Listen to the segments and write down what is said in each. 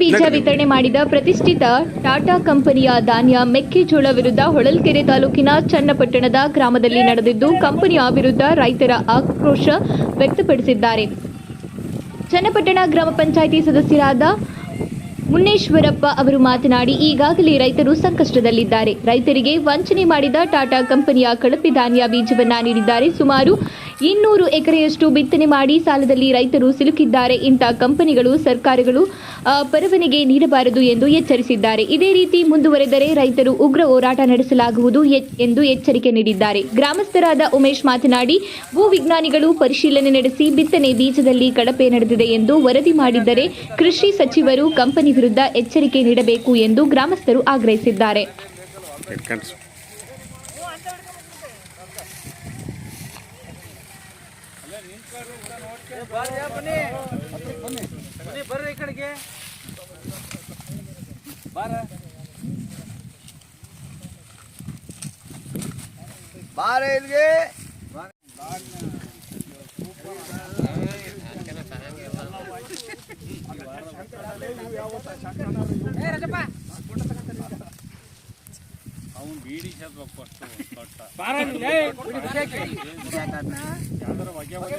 ಬೀಜ ವಿತರಣೆ ಮಾಡಿದ ಪ್ರತಿಷ್ಠಿತ ಟಾಟಾ ಕಂಪನಿಯ ಧಾನ್ಯ ಮೆಕ್ಕೆಜೋಳ ವಿರುದ್ಧ ಹೊಳಲ್ಕೆರೆ ತಾಲೂಕಿನ ಚನ್ನಪಟ್ಟಣದ ಗ್ರಾಮದಲ್ಲಿ ನಡೆದಿದ್ದು ಕಂಪನಿಯ ವಿರುದ್ಧ ರೈತರ ಆಕ್ರೋಶ ವ್ಯಕ್ತಪಡಿಸಿದ್ದಾರೆ. ಚನ್ನಪಟ್ಟಣ ಗ್ರಾಮ ಪಂಚಾಯಿತಿ ಸದಸ್ಯರಾದ ಮುನ್ನೇಶ್ವರಪ್ಪ ಅವರು ಮಾತನಾಡಿ ಈಗಾಗಲೇ ರೈತರು ಸಂಕಷ್ಟದಲ್ಲಿದ್ದಾರೆ. ರೈತರಿಗೆ ವಂಚನೆ ಮಾಡಿದ ಟಾಟಾ ಕಂಪನಿಯ ಕಳಪೆ ಧಾನ್ಯ ಬೀಜವನ್ನ ನೀಡಿದ್ದಾರೆ. ಸುಮಾರು ಇನ್ನೂರು ಎಕರೆಯಷ್ಟು ಬಿತ್ತನೆ ಮಾಡಿ ಸಾಲದಲ್ಲಿ ರೈತರು ಸಿಲುಕಿದ್ದಾರೆ. ಇಂಥ ಕಂಪನಿಗಳು ಸರ್ಕಾರಗಳು ಪರವನಿಗೆ ನೀಡಬಾರದು ಎಂದು ಎಚ್ಚರಿಸಿದ್ದಾರೆ. ಇದೇ ರೀತಿ ಮುಂದುವರೆದರೆ ರೈತರು ಉಗ್ರ ಹೋರಾಟ ನಡೆಸಲಾಗುವುದು ಎಂದು ಎಚ್ಚರಿಕೆ ನೀಡಿದ್ದಾರೆ. ಗ್ರಾಮಸ್ಥರಾದ ಉಮೇಶ್ ಮಾತನಾಡಿ, ಭೂ ವಿಜ್ಞಾನಿಗಳು ಪರಿಶೀಲನೆ ನಡೆಸಿ ಬಿತ್ತನೆ ಬೀಜದಲ್ಲಿ ಕಳಪೆ ನಡೆದಿದೆ ಎಂದು ವರದಿ ಮಾಡಿದ್ದರೆ ಕೃಷಿ ಸಚಿವರು ಕಂಪನಿ ವಿರುದ್ಧ ಎಚ್ಚರಿಕೆ ನೀಡಬೇಕು ಎಂದು ಗ್ರಾಮಸ್ಥರು ಆಗ್ರಹಿಸಿದ್ದಾರೆ. ಬನ್ನಿ ಬರ್ರಿ ಈ ಕಡೆಗೆ ಬಾರ ಬಾರ ಇಲ್ಲಿಗೆ ಅವ್ನು ಬೀಡಿ. ಯಾವ್ದಾರ ಹೊಗೆ ಹೊಗೆ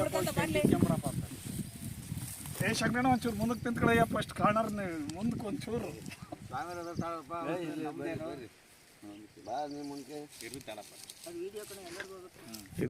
ಕೆಂಬ್ರಪ್ಪ ಅಂತ ಏ ಶಗ್ನ ಒಂಚೂರು ಮುಂದಕ್ಕೆ ತಿಂತ್ಕೊಳ್ಳಯ್ಯ ಫಸ್ಟ್ ಕಾಣರ್ ಮುಂದಕ್ಕೆ ಒಂಚೂರು. ಇರುತ್ತಲ್ಲಪ್ಪ